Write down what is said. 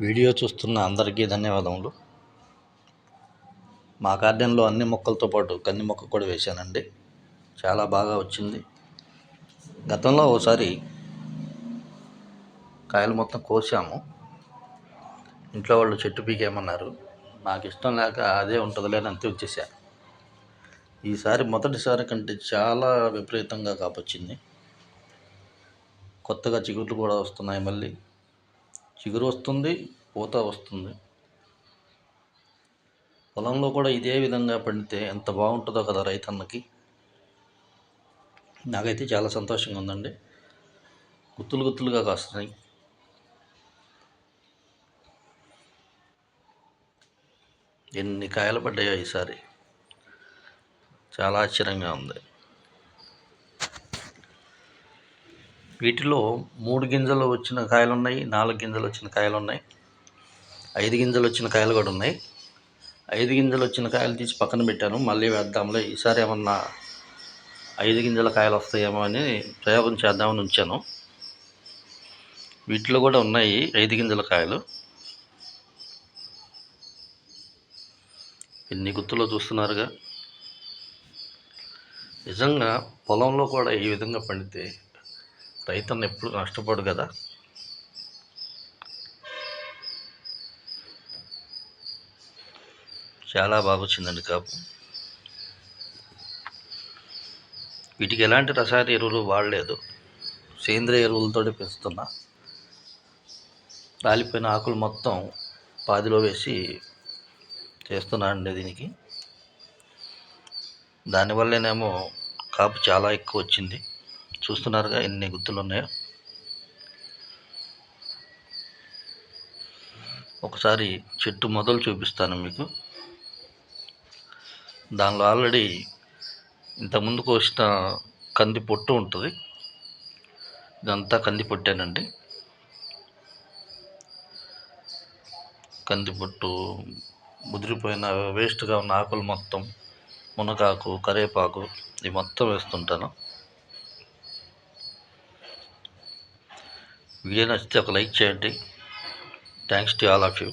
Video చూస్తున్న అందరికీ ధన్యవాదములు. మా గార్డెన్లో అన్ని మొక్కలతో పాటు కంది మొక్క కూడా వేశానండి. చాలా బాగా వచ్చింది. గతంలో ఒకసారి కాయలు మొత్తం కోసాము. ఇంట్లో వాళ్ళు చెట్టు పీకేమన్నారు నాకు ఇష్టం లేక అదే ఉంటుందిలే అని అంతే వచ్చేసా. ఈసారి మొదటిసారి కంటే చాలా విపరీతంగా కాపొచ్చింది కొత్తగా చిగుర్లు కూడా వస్తున్నాయి మళ్ళీ. చిగురు వస్తుంది పూత వస్తుంది. పొలంలో కూడా ఇదే విధంగా పండితే ఎంత బాగుంటుందో కదా రైతన్నకి. నాకైతే చాలా సంతోషంగా ఉందండి. గుత్తులు గుత్తులుగా కాస్తున్నాయి. ఎన్ని కాయలు పడ్డాయో ఈసారి. చాలా ఆశ్చర్యంగా ఉంది. వీటిలో మూడు గింజలు వచ్చిన కాయలు ఉన్నాయి నాలుగు గింజలు వచ్చిన కాయలు ఉన్నాయి ఐదు గింజలు వచ్చిన కాయలు కూడా ఉన్నాయి. ఐదు గింజలు వచ్చిన కాయలు తీసి పక్కన పెట్టాను. మళ్ళీ వేద్దాంలే. ఈసారి ఏమన్నా ఐదు గింజల కాయలు వస్తాయేమో అని ప్రయోగం చేద్దామని ఉంచాను. వీటిలో కూడా ఉన్నాయి ఐదు గింజల కాయలు. ఎన్ని గుత్తులో చూస్తున్నారుగా? నిజంగా పొలంలో కూడా ఈ విధంగా పండితే రైతన్న ఎప్పుడు నష్టపోడు కదా. చాలా బాగా వచ్చిందండి కాపు. వీటికి ఎలాంటి రసాయన ఎరువులు వాడలేదు. సేంద్రియ ఎరువులతో పెంచుతున్నా. రాలిపోయిన ఆకులు మొత్తం పాదిలో వేసి చేస్తున్నా అండి దీనికి. దానివల్లనేమో కాపు చాలా ఎక్కువ వచ్చింది. చూస్తున్నారుగా ఎన్ని గుత్తులు ఉన్నాయో ఒకసారి చెట్టు మొదలు చూపిస్తాను మీకు. దానిలో ఆల్రెడీ ఇంతకుముందు కోసిన కంది పొట్టు ఉంటుంది. ఇదంతా కంది పొట్టేనండి. కంది పొట్టు ముదిరిపోయిన వేస్ట్గా ఉన్న ఆకులు మొత్తం మునగాకు కరివేపాకు ఇవి మొత్తం వేస్తుంటాను. వీడియో నచ్చితే ఒక లైక్ చేయండి. Thanks to all of you